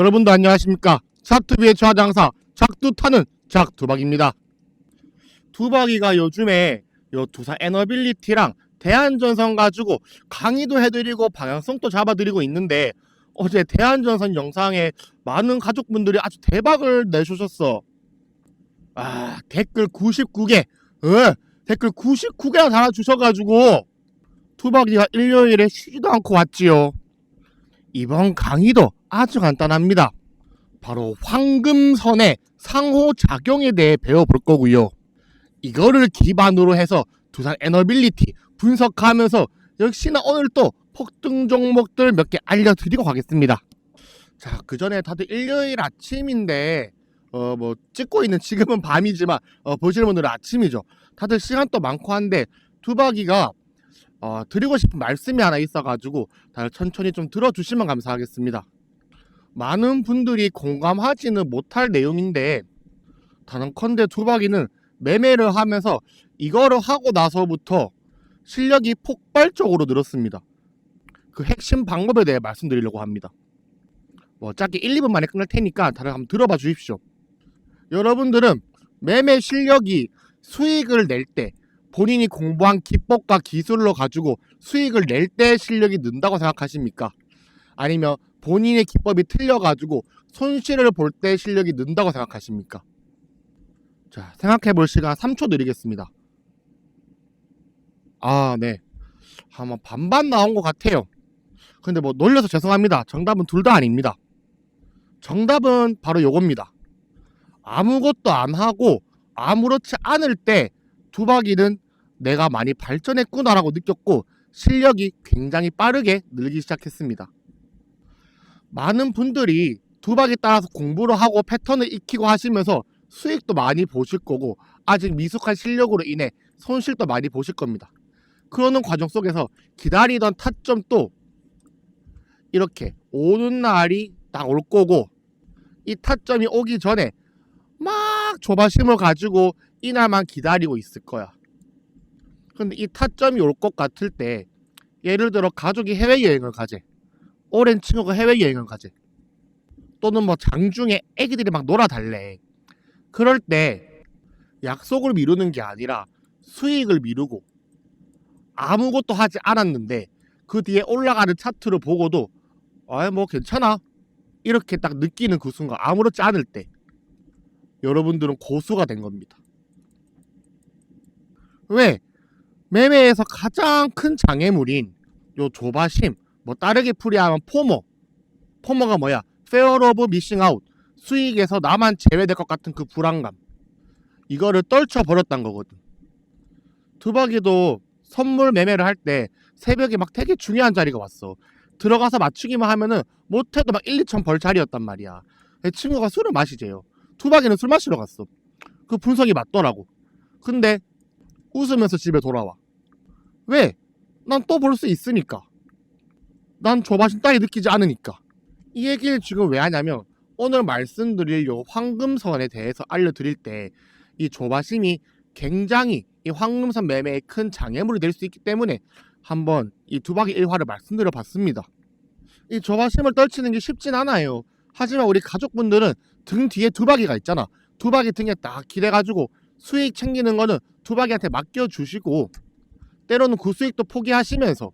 여러분도 안녕하십니까? 작두비의 최하장사 작두타는 작두박입니다. 두박이가 요즘에 요 두산 에너빌리티랑 대한전선 가지고 강의도 해드리고 방향성도 잡아드리고 있는데 어제 대한전선 영상에 많은 가족분들이 아주 대박을 내주셨어. 아 댓글 99개, 어, 댓글 99개나 달아주셔가지고 투박이가 일요일에 쉬지도 않고 왔지요. 이번 강의도 아주 간단합니다. 바로 황금선의 상호작용에 대해 배워볼 거고요. 이거를 기반으로 해서 두산 에너빌리티 분석하면서 역시나 오늘 또 폭등 종목들 몇 개 알려드리고 가겠습니다. 자, 그 전에 다들 일요일 아침인데, 어, 뭐, 찍고 있는 지금은 밤이지만, 어, 보시는 분들은 아침이죠. 다들 시간도 많고 한데, 두박이가, 어, 드리고 싶은 말씀이 하나 있어가지고, 다들 천천히 좀 들어주시면 감사하겠습니다. 많은 분들이 공감하지는 못할 내용인데, 단언컨대 두박이는 매매를 하면서 이거를 하고 나서부터 실력이 폭발적으로 늘었습니다. 그 핵심 방법에 대해 말씀드리려고 합니다. 뭐 짧게 1, 2분 만에 끝날 테니까 다들 한번 들어봐 주십시오. 여러분들은 매매 실력이 수익을 낼 때 본인이 공부한 기법과 기술로 가지고 수익을 낼 때 실력이 는다고 생각하십니까? 아니면 본인의 기법이 틀려가지고 손실을 볼 때 실력이 는다고 생각하십니까? 자, 생각해 볼 시간 3초 드리겠습니다. 아, 네. 아마 반반 나온 것 같아요. 근데 뭐 놀려서 죄송합니다. 정답은 둘 다 아닙니다. 정답은 바로 요겁니다. 아무것도 안 하고 아무렇지 않을 때 두박이는 내가 많이 발전했구나라고 느꼈고 실력이 굉장히 빠르게 늘기 시작했습니다. 많은 분들이 두박에 따라서 공부를 하고 패턴을 익히고 하시면서 수익도 많이 보실 거고 아직 미숙한 실력으로 인해 손실도 많이 보실 겁니다. 그러는 과정 속에서 기다리던 타점도 이렇게 오는 날이 딱 올 거고 이 타점이 오기 전에 막 조바심을 가지고 이날만 기다리고 있을 거야. 근데 이 타점이 올 것 같을 때 예를 들어 가족이 해외여행을 가재. 오랜 친구가 해외여행을 가재. 또는 뭐 장중에 애기들이 막 놀아달래. 그럴 때 약속을 미루는 게 아니라 수익을 미루고 아무것도 하지 않았는데 그 뒤에 올라가는 차트를 보고도 아뭐 괜찮아 이렇게 딱 느끼는 그 순간 아무렇지 않을 때 여러분들은 고수가 된 겁니다. 왜? 매매에서 가장 큰 장애물인 요 조바심, 뭐 다르게 풀이하면 포모. 포모가 뭐야? 페어 오브 미싱 아웃. 수익에서 나만 제외될 것 같은 그 불안감. 이거를 떨쳐 버렸단 거거든. 두박이도 선물 매매를 할 때 새벽에 막 되게 중요한 자리가 왔어. 들어가서 맞추기만 하면은 못해도 막 1, 2천 벌 자리였단 말이야. 내 친구가 술을 마시재요. 두박이는 술 마시러 갔어. 그 분석이 맞더라고. 근데 웃으면서 집에 돌아와. 왜? 난 또 볼 수 있으니까. 난 조바심 따위 느끼지 않으니까. 이 얘기를 지금 왜 하냐면 오늘 말씀드릴 요 황금선에 대해서 알려드릴 때 이 조바심이 굉장히 이 황금선 매매에 큰 장애물이 될 수 있기 때문에 한번 이 두박이 일화를 말씀드려 봤습니다. 이 조바심을 떨치는 게 쉽진 않아요. 하지만 우리 가족분들은 등 뒤에 두박이가 있잖아. 두박이 등에 딱 기대가지고 수익 챙기는 거는 두박이한테 맡겨주시고 때로는 그 수익도 포기하시면서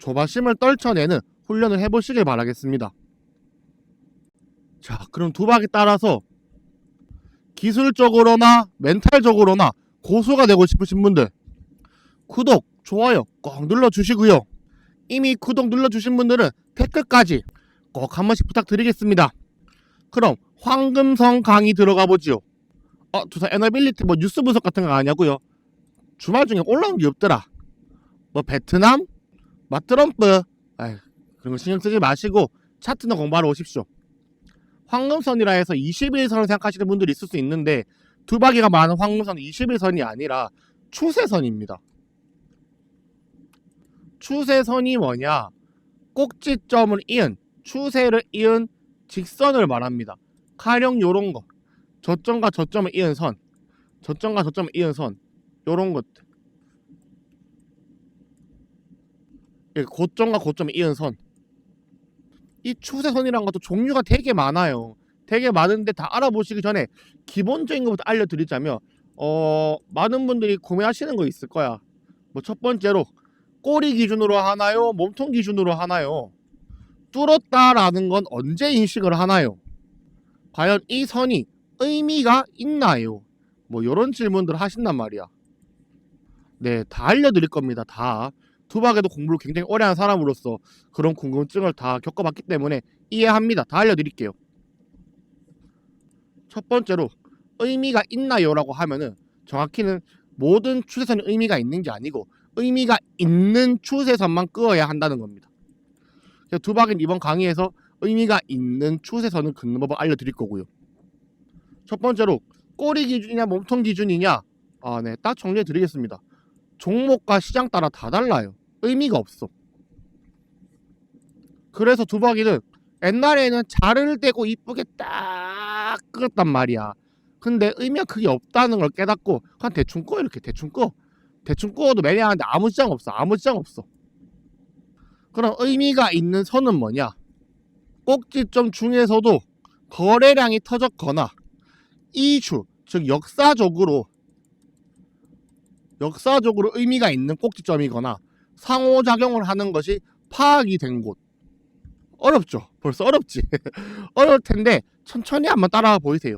조바심을 떨쳐내는 훈련을 해보시길 바라겠습니다. 자, 그럼 두박에 따라서 기술적으로나 멘탈적으로나 고수가 되고 싶으신 분들 구독, 좋아요 꼭 눌러주시고요. 이미 구독 눌러주신 분들은 댓글까지 꼭 한 번씩 부탁드리겠습니다. 그럼 황금성 강의 들어가 보지요. 어, 두산 에너빌리티 뭐 뉴스 분석 같은 거 아냐고요? 주말 중에 올라온 게 없더라. 뭐 베트남, 마트럼프, 아이, 그런 거 신경 쓰지 마시고 차트나 공부하러 오십시오. 황금선이라 해서 21선을 생각하시는 분들이 있을 수 있는데 두바기가 말하는 황금선은 21선이 아니라 추세선입니다. 추세선이 뭐냐? 꼭지점을 이은 추세를 이은 직선을 말합니다. 가령 요런 거 저점과 저점을 이은 선 저점과 저점을 이은 선 요런 것들 예, 고점과 고점을 이은 선 이 추세선이란 것도 종류가 되게 많아요. 되게 많은데 다 알아보시기 전에 기본적인 것부터 알려드리자면 어 많은 분들이 구매하시는 거 있을 거야. 뭐 첫 번째로 꼬리 기준으로 하나요? 몸통 기준으로 하나요? 뚫었다라는 건 언제 인식을 하나요? 과연 이 선이 의미가 있나요? 뭐 이런 질문들을 하신단 말이야. 네, 다 알려드릴 겁니다. 다. 투박에도 공부를 굉장히 오래 한 사람으로서 그런 궁금증을 다 겪어봤기 때문에 이해합니다. 다 알려드릴게요. 첫 번째로 의미가 있나요라고 하면은 정확히는 모든 추세선이 의미가 있는 게 아니고 의미가 있는 추세선만 끄어야 한다는 겁니다. 두박은 이번 강의에서 의미가 있는 추세선을 긋는 법을 알려드릴 거고요. 첫 번째로 꼬리 기준이냐 몸통 기준이냐 아, 네, 딱 정리해 드리겠습니다. 종목과 시장 따라 다 달라요. 의미가 없어. 그래서 두박이는 옛날에는 자를 대고 이쁘게 딱 끄었단 말이야. 근데 의미가 크게 없다는 걸 깨닫고 그냥 대충 꺼 이렇게 대충 꺼. 대충 꺼도 매매하는데 아무 지장 없어. 아무 지장 없어. 그럼 의미가 있는 선은 뭐냐? 꼭지점 중에서도 거래량이 터졌거나 이슈, 즉 역사적으로 역사적으로 의미가 있는 꼭지점이거나 상호작용을 하는 것이 파악이 된 곳. 어렵죠? 벌써 어렵지? 어려울 텐데 천천히 한번 따라와 보이세요.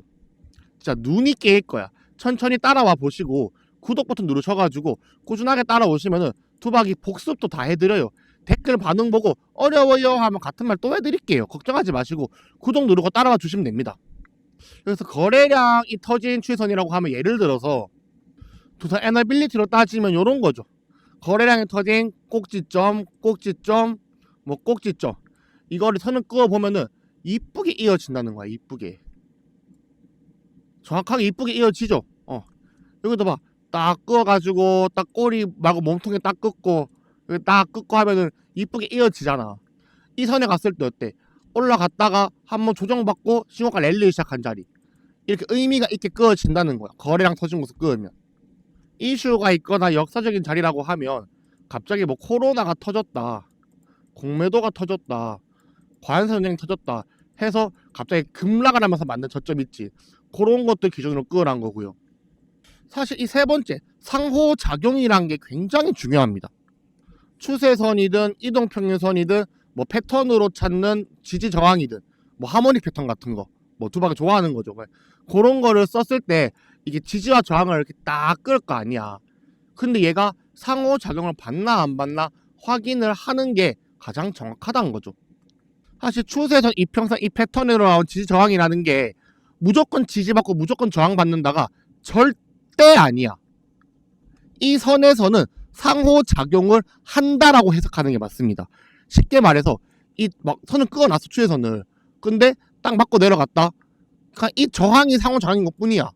진짜 눈이 깨일 거야. 천천히 따라와 보시고 구독 버튼 누르셔가지고 꾸준하게 따라오시면은 투박이 복습도 다 해드려요. 댓글 반응 보고 어려워요 하면 같은 말 또 해드릴게요. 걱정하지 마시고 구독 누르고 따라와 주시면 됩니다. 그래서 거래량이 터진 추세선이라고 하면 예를 들어서 두산 에너빌리티로 따지면 이런 거죠. 거래량이 터진 꼭지점, 꼭지점, 뭐 꼭지점 이거를 선을 그어 보면은 이쁘게 이어진다는 거야. 이쁘게 정확하게 이쁘게 이어지죠. 어 여기도 봐. 딱 그어가지고 딱 꼬리 말고 몸통에 딱 긋고 여기 딱 긋고 하면은 이쁘게 이어지잖아. 이 선에 갔을 때 어때? 올라갔다가 한번 조정받고 신호가 랠리 시작한 자리 이렇게 의미가 있게 끄어진다는 거야. 거래량 터진 곳을 끄으면 이슈가 있거나 역사적인 자리라고 하면 갑자기 뭐 코로나가 터졌다, 공매도가 터졌다, 관세전쟁이 터졌다 해서 갑자기 급락을 하면서 만든 저점 있지. 그런 것들 기준으로 끄어난 거고요. 사실 이 세 번째 상호작용이란 게 굉장히 중요합니다. 추세선이든 이동평균선이든 뭐 패턴으로 찾는 지지 저항이든 뭐 하모닉 패턴 같은 거 뭐 두박이 좋아하는 거죠. 그런 거를 썼을 때 이게 지지와 저항을 이렇게 딱 끌 거 아니야. 근데 얘가 상호 작용을 받나 안 받나 확인을 하는 게 가장 정확하다는 거죠. 사실 추세선 이평선 이 패턴으로 나온 지지 저항이라는 게 무조건 지지받고 무조건 저항받는다가 절대 아니야. 이 선에서는 상호 작용을 한다라고 해석하는 게 맞습니다. 쉽게 말해서 이 막 선을 끄어놨어 추세선을. 근데 딱 맞고 내려갔다. 그냥 이 저항이 상호작용인 것뿐이야.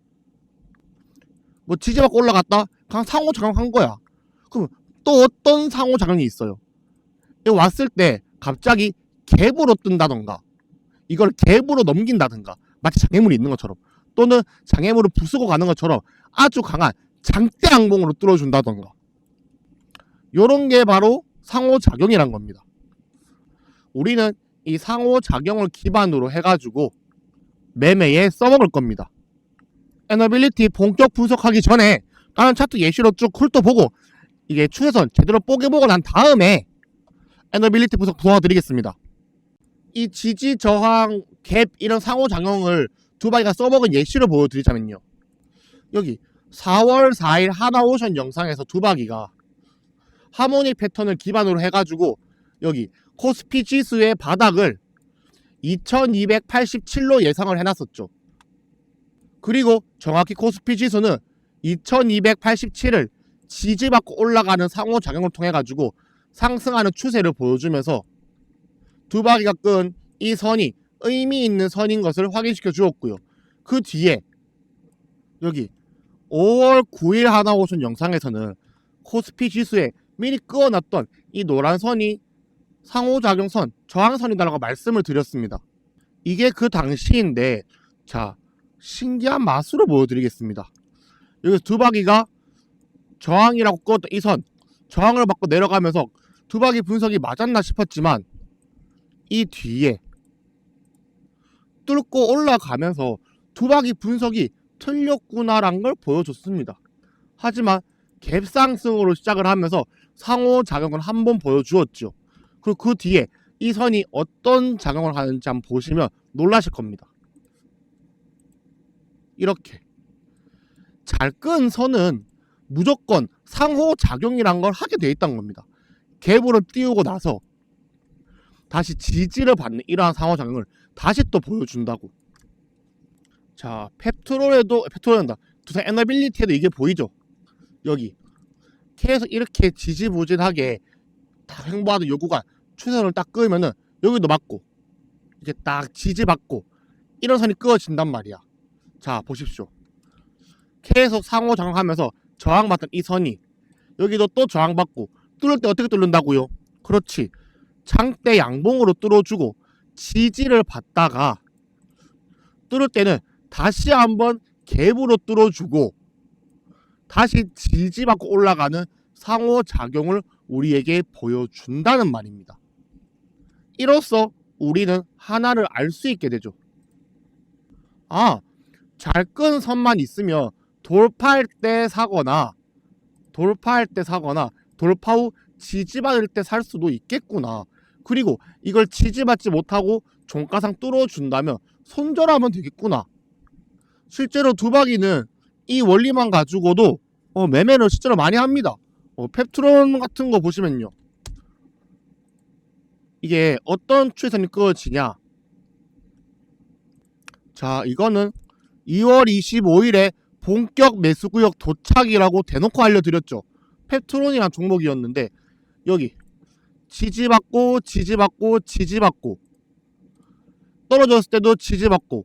뭐 지지받고 올라갔다. 그냥 상호 작용한 거야. 그럼 또 어떤 상호 작용이 있어요? 여기 왔을 때 갑자기 갭으로 뜬다던가 이걸 갭으로 넘긴다던가 마치 장애물이 있는 것처럼 또는 장애물을 부수고 가는 것처럼 아주 강한 장대 항봉으로 뚫어준다던가 요런 게 바로 상호작용이란 겁니다. 우리는 이 상호작용을 기반으로 해가지고 매매에 써먹을 겁니다. 에너빌리티 본격 분석하기 전에 다른 차트 예시로 쭉 훑어보고 이게 추세선 제대로 뽀개보고 난 다음에 에너빌리티 분석 도와드리겠습니다. 이 지지 저항 갭 이런 상호작용을 두바이가 써먹은 예시를 보여드리자면요. 여기 4월 4일 하나오션 영상에서 두바기가 하모닉 패턴을 기반으로 해가지고 여기 코스피 지수의 바닥을 2287로 예상을 해놨었죠. 그리고 정확히 코스피 지수는 2287을 지지받고 올라가는 상호작용을 통해 가지고 상승하는 추세를 보여주면서 두바기가 끈 이 선이 의미 있는 선인 것을 확인시켜 주었고요. 그 뒤에 여기 5월 9일 하나오션 영상에서는 코스피 지수에 미리 끄어놨던 이 노란 선이 상호작용선, 저항선이다라고 말씀을 드렸습니다. 이게 그 당시인데 자 신기한 맛으로 보여드리겠습니다. 여기서 두바기가 저항이라고 끄었던 이 선, 저항을 받고 내려가면서 두바기 분석이 맞았나 싶었지만 이 뒤에 뚫고 올라가면서 두박이 분석이 틀렸구나란 걸 보여줬습니다. 하지만 갭상승으로 시작을 하면서 상호 작용을 한 번 보여주었죠. 그리고 그 뒤에 이 선이 어떤 작용을 하는지 한번 보시면 놀라실 겁니다. 이렇게 잘 끈 선은 무조건 상호작용이란 걸 하게 돼 있다는 겁니다. 갭으로 띄우고 나서 다시 지지를 받는 이러한 상호작용을 다시 또 보여준다고. 자, 펩트롤에도 펩트롤한다. 두산 에너빌리티에도 이게 보이죠? 여기 계속 이렇게 지지부진하게 다 횡보하는 요구가 추선을 딱 끄면은 여기도 맞고 이제 딱 지지받고 이런 선이 끄어진단 말이야. 자 보십시오. 계속 상호 작용하면서 저항받던 이 선이 여기도 또 저항받고 뚫을 때 어떻게 뚫는다고요? 그렇지. 장대 양봉으로 뚫어주고 지지를 받다가 뚫을 때는 다시 한번 갭으로 뚫어주고 다시 지지받고 올라가는 상호작용을 우리에게 보여준다는 말입니다. 이로써 우리는 하나를 알 수 있게 되죠. 아, 잘끈 선만 있으면 돌파할 때 사거나 돌파할 때 사거나 돌파 후 지지받을 때 살 수도 있겠구나. 그리고 이걸 지지받지 못하고 종가상 뚫어준다면 손절하면 되겠구나. 실제로 두박이는 이 원리만 가지고도 어, 매매를 실제로 많이 합니다. 어, 펩트론 같은 거 보시면요. 이게 어떤 추세선이 끄어지냐. 자, 이거는 2월 25일에 본격 매수 구역 도착이라고 대놓고 알려드렸죠. 펩트론이란 종목이었는데 여기 지지받고 지지받고 지지받고 떨어졌을 때도 지지받고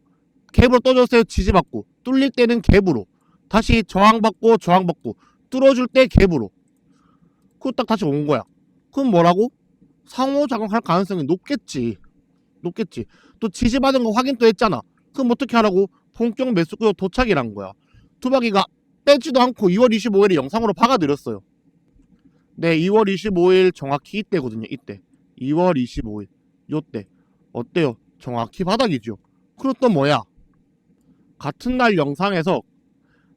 갭으로 떨어졌을 때도 지지받고 뚫릴 때는 갭으로 다시 저항받고 저항받고 뚫어줄 때 갭으로 그거 딱 다시 온 거야 그럼 뭐라고? 상호작용할 가능성이 높겠지 높겠지 또 지지받은 거 확인 또 했잖아 그럼 어떻게 하라고? 본격 매수구역 도착이란 거야. 두바기가 빼지도 않고 2월 25일에 영상으로 박아드렸어요. 네 2월 25일 정확히 이때거든요 이때. 2월 25일 요때. 어때요? 정확히 바닥이죠. 그리고 또 뭐야? 같은 날 영상에서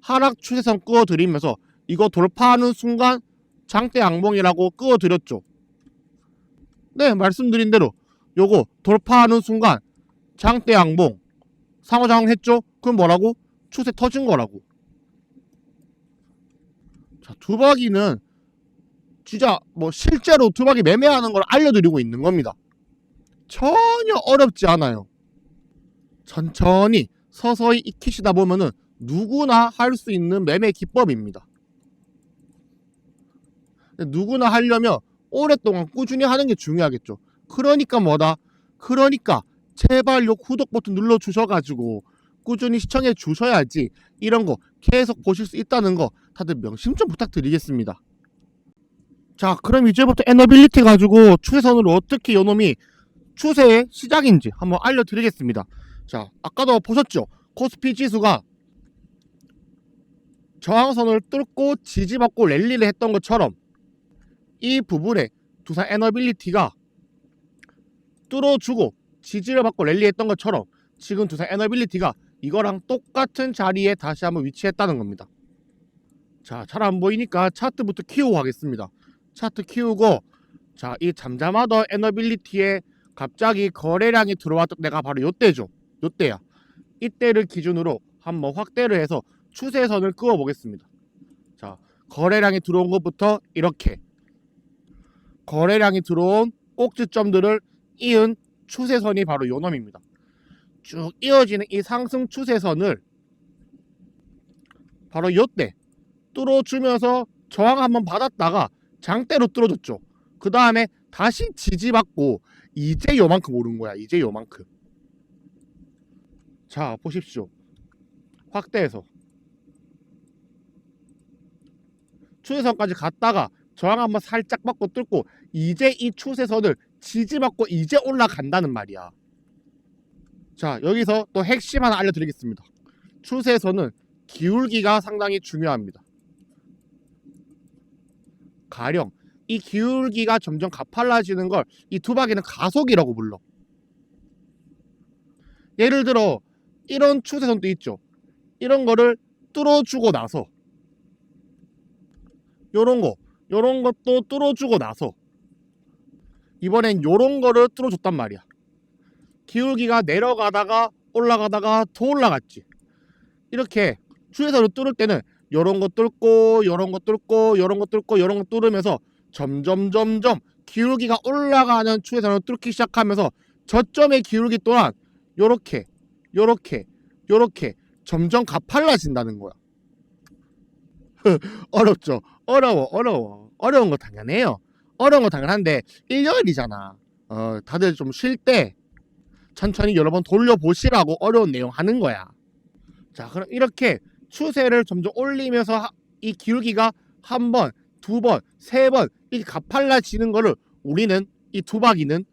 하락 추세선 끄어드리면서 이거 돌파하는 순간 장대 양봉이라고 끄어드렸죠. 네, 말씀드린 대로 요거 돌파하는 순간 장대 양봉 상호작용 했죠? 그럼 뭐라고? 추세 터진 거라고. 자, 두박이는 진짜 뭐 실제로 두박이 매매하는 걸 알려드리고 있는 겁니다. 전혀 어렵지 않아요. 천천히 서서히 익히시다 보면은 누구나 할 수 있는 매매 기법입니다. 누구나 하려면 오랫동안 꾸준히 하는 게 중요하겠죠. 그러니까 뭐다? 그러니까 제발 요 구독 버튼 눌러 주셔가지고 꾸준히 시청해 주셔야지 이런 거 계속 보실 수 있다는 거 다들 명심 좀 부탁드리겠습니다. 자, 그럼 이제부터 에너빌리티 가지고 추세선으로 어떻게 요놈이 추세의 시작인지 한번 알려드리겠습니다. 자, 아까도 보셨죠? 코스피 지수가 저항선을 뚫고 지지받고 랠리를 했던 것처럼 이 부분에 두산 에너빌리티가 뚫어주고 지지를 받고 랠리했던 것처럼 지금 두산 에너빌리티가 이거랑 똑같은 자리에 다시 한번 위치했다는 겁니다. 자, 잘 안 보이니까 차트부터 키우고 가겠습니다. 차트 키우고 자, 이 잠잠하던 에너빌리티에 갑자기 거래량이 들어왔던 때가 바로 요때죠. 요때야. 이때를 기준으로 한번 확대를 해서 추세선을 그어 보겠습니다. 자, 거래량이 들어온 것부터 이렇게 거래량이 들어온 꼭지점들을 이은 추세선이 바로 요 놈입니다. 쭉 이어지는 이 상승 추세선을 바로 요때 뚫어주면서 저항 한번 받았다가 장대로 뚫어줬죠. 그 다음에 다시 지지받고 이제 요만큼 오른 거야. 이제 요만큼. 자 보십시오. 확대해서 추세선까지 갔다가 저항 한번 살짝 받고 뚫고 이제 이 추세선을 지지받고 이제 올라간다는 말이야. 자 여기서 또 핵심 하나 알려드리겠습니다. 추세선은 기울기가 상당히 중요합니다. 가령 이 기울기가 점점 가팔라지는 걸 이 두박이는 가속이라고 불러. 예를 들어 이런 추세선도 있죠. 이런 거를 뚫어주고 나서 요런 거, 요런 것도 뚫어주고 나서 이번엔 요런 거를 뚫어줬단 말이야. 기울기가 내려가다가 올라가다가 더 올라갔지. 이렇게 추세선을 뚫을 때는 요런 거 뚫고 요런 거 뚫고 요런 거 뚫고 요런 거 뚫으면서 점점 점점 기울기가 올라가는 추세선을 뚫기 시작하면서 저점의 기울기 또한 요렇게 요렇게 요렇게 점점 가팔라진다는 거야. 어렵죠. 어려워 어려워 어려운 거 당연해요. 어려운 거 당연한데 1년이잖아. 어 다들 좀 쉴 때 천천히 여러 번 돌려보시라고 어려운 내용 하는 거야. 자 그럼 이렇게 추세를 점점 올리면서 하- 이 기울기가 한 번, 두 번, 세 번 이렇게 가팔라지는 거를 우리는 이 두바기는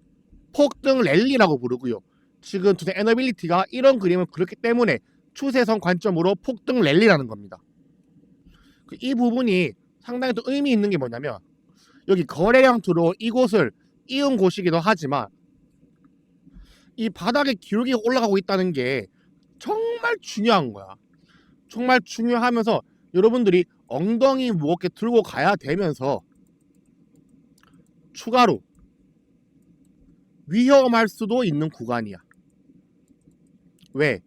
폭등 랠리라고 부르고요. 지금 두세 에너빌리티가 이런 그림을 그렸기 때문에 추세선 관점으로 폭등 랠리라는 겁니다. 그이 부분이 상당히 또 의미 있는 게 뭐냐면 여기 거래량 들어온 이곳을 이은 곳이기도 하지만 이 바닥에 기울기가 올라가고 있다는 게 정말 중요한 거야. 정말 중요하면서 여러분들이 엉덩이 무겁게 들고 가야 되면서 추가로 위험할 수도 있는 구간이야. 왜?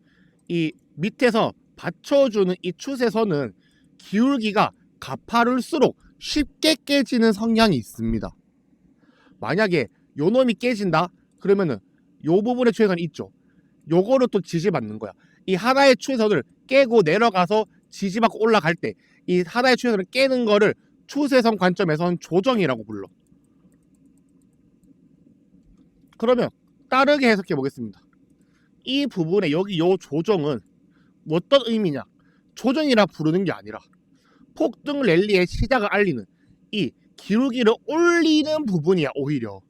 이 밑에서 받쳐주는 이 추세선은 기울기가 가파를수록 쉽게 깨지는 성향이 있습니다. 만약에 요 놈이 깨진다? 그러면은 요 부분의 추세선이 있죠. 요거를 또 지지받는 거야. 이 하나의 추세선을 깨고 내려가서 지지받고 올라갈 때 이 하나의 추세선을 깨는 거를 추세선 관점에서는 조정이라고 불러. 그러면 따르게 해석해 보겠습니다. 이 부분에 여기 요 조정은 어떤 의미냐? 조정이라 부르는 게 아니라 폭등 랠리의 시작을 알리는 이 기울기를 올리는 부분이야 오히려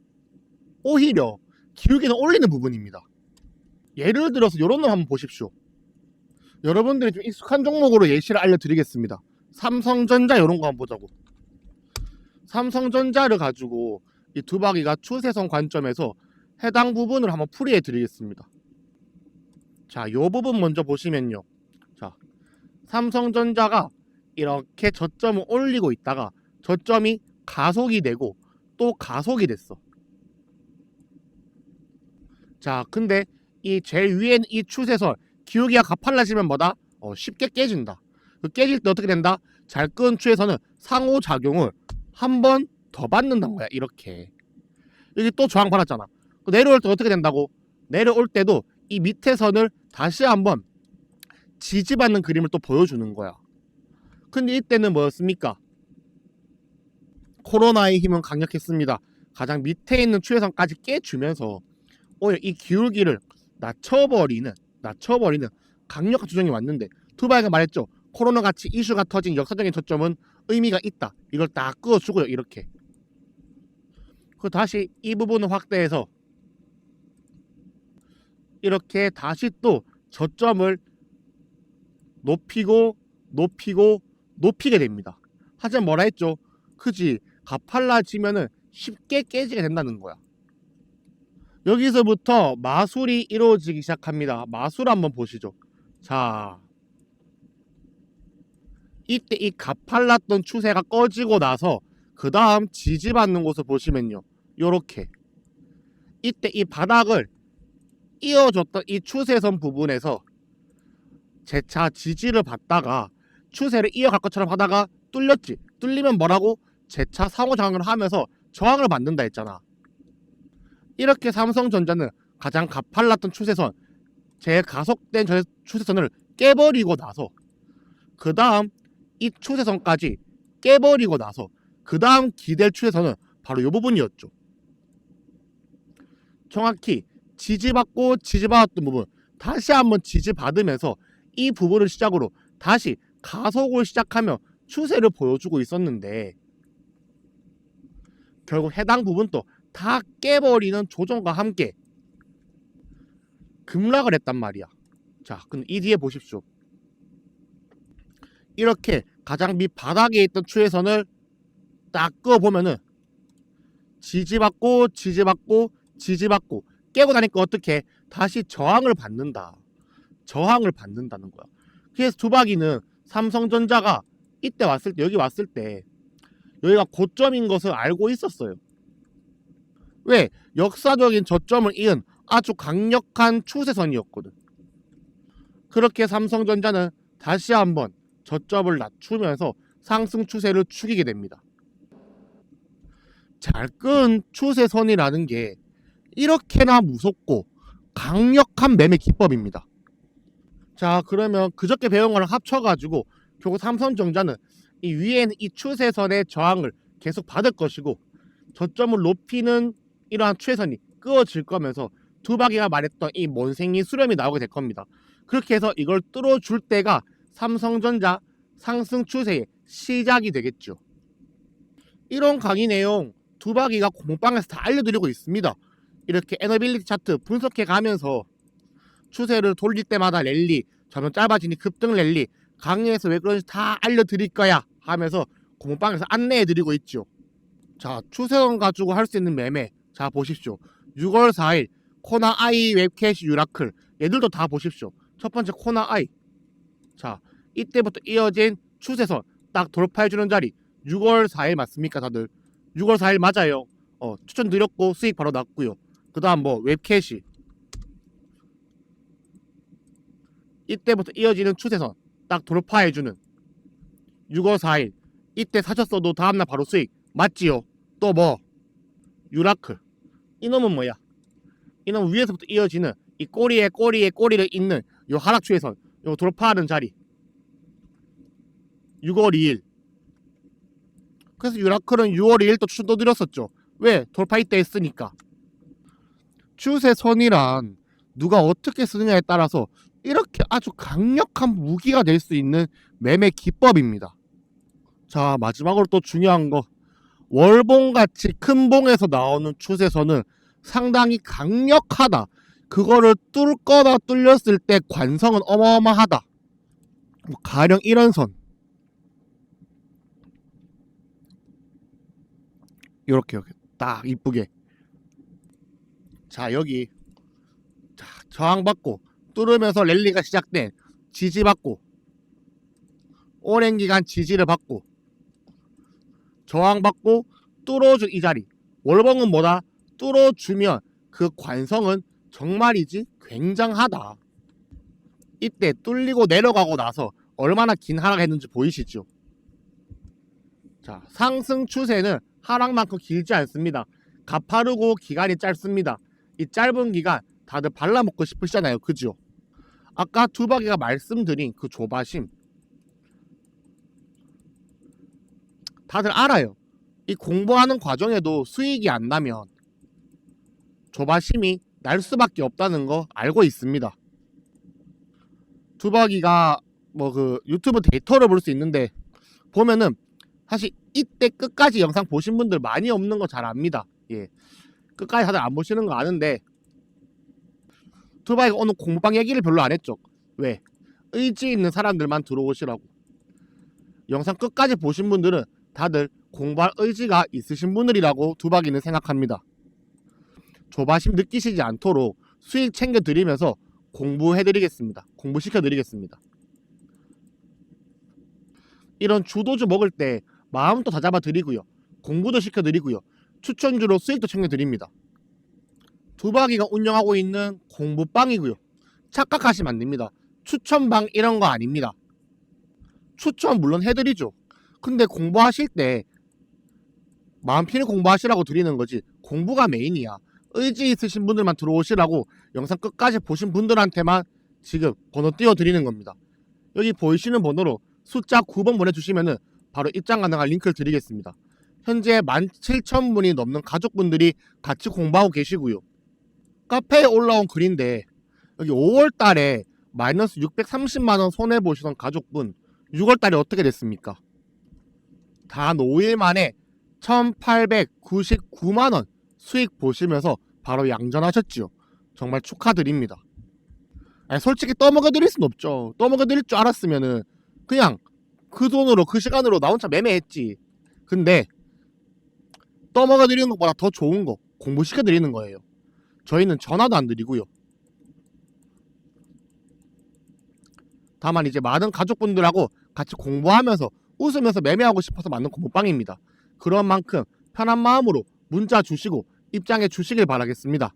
오히려 기울기는 올리는 부분입니다. 예를 들어서 요런 놈 한번 보십시오. 여러분들이 좀 익숙한 종목으로 예시를 알려드리겠습니다. 삼성전자 요런 거 한번 보자고. 삼성전자를 가지고 이 두바기가 추세선 관점에서 해당 부분을 한번 풀이해 드리겠습니다. 자, 요 부분 먼저 보시면요. 자, 삼성전자가 이렇게 저점을 올리고 있다가 저점이 가속이 되고 또 가속이 됐어. 자, 근데 이 제일 위에는 이 추세선 기울기가 가팔라지면 뭐다? 어, 쉽게 깨진다. 그 깨질 때 어떻게 된다? 잘 끈 추세선은 상호 작용을 한 번 더 받는다는 거야. 이렇게. 여기 또 저항 받았잖아. 그 내려올 때 어떻게 된다고? 내려올 때도 이 밑에 선을 다시 한번 지지받는 그림을 또 보여주는 거야. 근데 이때는 뭐였습니까? 코로나의 힘은 강력했습니다. 가장 밑에 있는 추세선까지 깨주면서 오히려 이 기울기를 낮춰버리는 낮춰버리는 강력한 조정이 왔는데 두바이가 말했죠. 코로나 같이 이슈가 터진 역사적인 저점은 의미가 있다. 이걸 딱 끄어주고요. 이렇게. 그 다시 이 부분을 확대해서 이렇게 다시 또 저점을 높이고 높이고 높이게 됩니다. 하지만 뭐라 했죠? 그지 가팔라지면은 쉽게 깨지게 된다는 거야. 여기서부터 마술이 이루어지기 시작합니다. 마술 한번 보시죠. 자, 이때 이 가팔랐던 추세가 꺼지고 나서 그 다음 지지받는 곳을 보시면요. 요렇게 이때 이 바닥을 이어줬던 이 추세선 부분에서 재차 지지를 받다가 추세를 이어갈 것처럼 하다가 뚫렸지. 뚫리면 뭐라고? 재차 상호작용을 하면서 저항을 만든다 했잖아. 이렇게 삼성전자는 가장 가팔랐던 추세선, 재가속된 저 추세선을 깨버리고 나서 그 다음 이 추세선까지 깨버리고 나서 그 다음 기댈 추세선은 바로 이 부분이었죠. 정확히 지지받고 지지받았던 부분 다시 한번 지지받으면서 이 부분을 시작으로 다시 가속을 시작하며 추세를 보여주고 있었는데 결국 해당 부분도 다 깨버리는 조정과 함께 급락을 했단 말이야. 자, 근데 이 뒤에 보십시오. 이렇게 가장 밑 바닥에 있던 추세선을 딱 그어 보면은 지지받고 지지받고 지지받고 깨고 나니까 어떻게 다시 저항을 받는다. 저항을 받는다는 거야. 그래서 두박이는 삼성전자가 이때 왔을 때 여기 왔을 때 여기가 고점인 것을 알고 있었어요. 왜? 역사적인 저점을 이은 아주 강력한 추세선이었거든. 그렇게 삼성전자는 다시 한번 저점을 낮추면서 상승 추세를 축이게 됩니다. 잘 끈 추세선이라는 게 이렇게나 무섭고 강력한 매매 기법입니다. 자, 그러면 그저께 배운 거랑 합쳐가지고 결국 삼성전자는 이 위에는 이 추세선의 저항을 계속 받을 것이고 저점을 높이는 이러한 추세선이 끄어질 거면서 두박이가 말했던 이 몬생이 수렴이 나오게 될 겁니다. 그렇게 해서 이걸 뚫어줄 때가 삼성전자 상승 추세의 시작이 되겠죠. 이런 강의 내용 두박이가 공방에서 다 알려드리고 있습니다. 이렇게 에너빌리티 차트 분석해 가면서 추세를 돌릴 때마다 랠리, 저는 짧아지니 급등 랠리, 강의에서 왜 그런지 다 알려드릴 거야 하면서 공방에서 안내해드리고 있죠. 자, 추세원 가지고 할 수 있는 매매. 자, 보십시오. 6월 4일 코나 아이 웹캐시 유라클 얘들도 다 보십시오. 첫 번째 코나 아이. 자, 이때부터 이어진 추세선 딱 돌파해주는 자리 6월 4일 맞습니까 다들? 6월 4일 맞아요. 어, 추천드렸고 수익 바로 났고요. 그 다음 뭐 웹캐시 이때부터 이어지는 추세선 딱 돌파해주는 6월 4일. 이때 사셨어도 다음날 바로 수익. 맞지요? 또 뭐? 유라클 이놈은 뭐야? 이놈은 위에서부터 이어지는 이 꼬리에 꼬리에 꼬리를 잇는 요 하락 추세선 요 돌파하는 자리. 6월 2일. 그래서 유라클은 6월 2일 또 추천 또 드렸었죠. 왜? 돌파 이때 했으니까. 추세선이란 누가 어떻게 쓰느냐에 따라서 이렇게 아주 강력한 무기가 될 수 있는 매매 기법입니다. 자, 마지막으로 또 중요한 거. 월봉같이 큰 봉에서 나오는 추세선은 상당히 강력하다. 그거를 뚫거나 뚫렸을 때 관성은 어마어마하다. 뭐 가령 이런 선. 요렇게 이렇게 딱 이쁘게. 자, 여기 자, 저항받고 뚫으면서 랠리가 시작된 지지받고 오랜 기간 지지를 받고 저항받고 뚫어준 이 자리 월봉은 뭐다? 뚫어주면 그 관성은 정말이지 굉장하다 이때 뚫리고 내려가고 나서 얼마나 긴 하락했는지 보이시죠? 자 상승 추세는 하락만큼 길지 않습니다 가파르고 기간이 짧습니다 이 짧은 기간 다들 발라먹고 싶으시잖아요 그죠? 아까 두박이가 말씀드린 그 조바심 다들 알아요. 이 공부하는 과정에도 수익이 안 나면 조바심이 날 수밖에 없다는 거 알고 있습니다. 두박이가 뭐 그 유튜브 데이터를 볼 수 있는데 보면은 사실 이때 끝까지 영상 보신 분들 많이 없는 거 잘 압니다. 예. 끝까지 다들 안 보시는 거 아는데 두바이가 오늘 공부방 얘기를 별로 안 했죠. 왜? 의지 있는 사람들만 들어오시라고. 영상 끝까지 보신 분들은 다들 공부할 의지가 있으신 분들이라고 두바이는 생각합니다. 조바심 느끼시지 않도록 수익 챙겨드리면서 공부해드리겠습니다. 공부시켜드리겠습니다. 이런 주도주 먹을 때 마음도 다 잡아드리고요. 공부도 시켜드리고요. 추천주로 수익도 챙겨드립니다. 두박이가 운영하고 있는 공부방이고요. 착각하시면 안 됩니다. 추천방 이런 거 아닙니다. 추천 물론 해드리죠. 근데 공부하실 때 마음 편히 공부하시라고 드리는 거지 공부가 메인이야. 의지 있으신 분들만 들어오시라고 영상 끝까지 보신 분들한테만 지금 번호 띄워드리는 겁니다. 여기 보이시는 번호로 숫자 9번 보내주시면은 바로 입장 가능한 링크를 드리겠습니다. 현재 17,000분이 넘는 가족분들이 같이 공부하고 계시고요. 카페에 올라온 글인데 여기 5월 달에 마이너스 630만 원 손해 보시던 가족분 6월 달에 어떻게 됐습니까? 단 5일 만에 1,899만 원 수익 보시면서 바로 양전하셨지요. 정말 축하드립니다. 아니, 솔직히 떠먹여 드릴 순 없죠. 떠먹여 드릴 줄 알았으면은 그냥 그 돈으로 그 시간으로 나 혼자 매매했지. 근데 떠먹여 드리는 것보다 더 좋은 거 공부시켜 드리는 거예요. 저희는 전화도 안 드리고요. 다만 이제 많은 가족분들하고 같이 공부하면서 웃으면서 매매하고 싶어서 만든 공부방입니다. 그런 만큼 편한 마음으로 문자 주시고 입장해 주시길 바라겠습니다.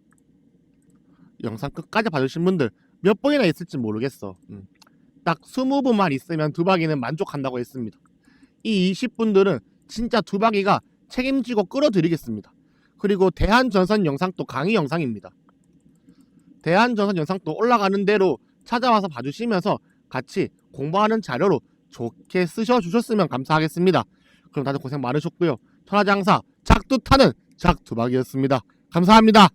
영상 끝까지 봐주신 분들 몇 번이나 있을지 모르겠어. 음. 딱 20분만 있으면 두박이는 만족한다고 했습니다. 이 20분들은 진짜 두박이가 책임지고 끌어드리겠습니다. 그리고 대한전선 영상도 강의 영상입니다. 대한전선 영상도 올라가는 대로 찾아와서 봐주시면서 같이 공부하는 자료로 좋게 쓰셔 주셨으면 감사하겠습니다. 그럼 다들 고생 많으셨고요. 천하장사 작두 타는 작두박이었습니다. 감사합니다.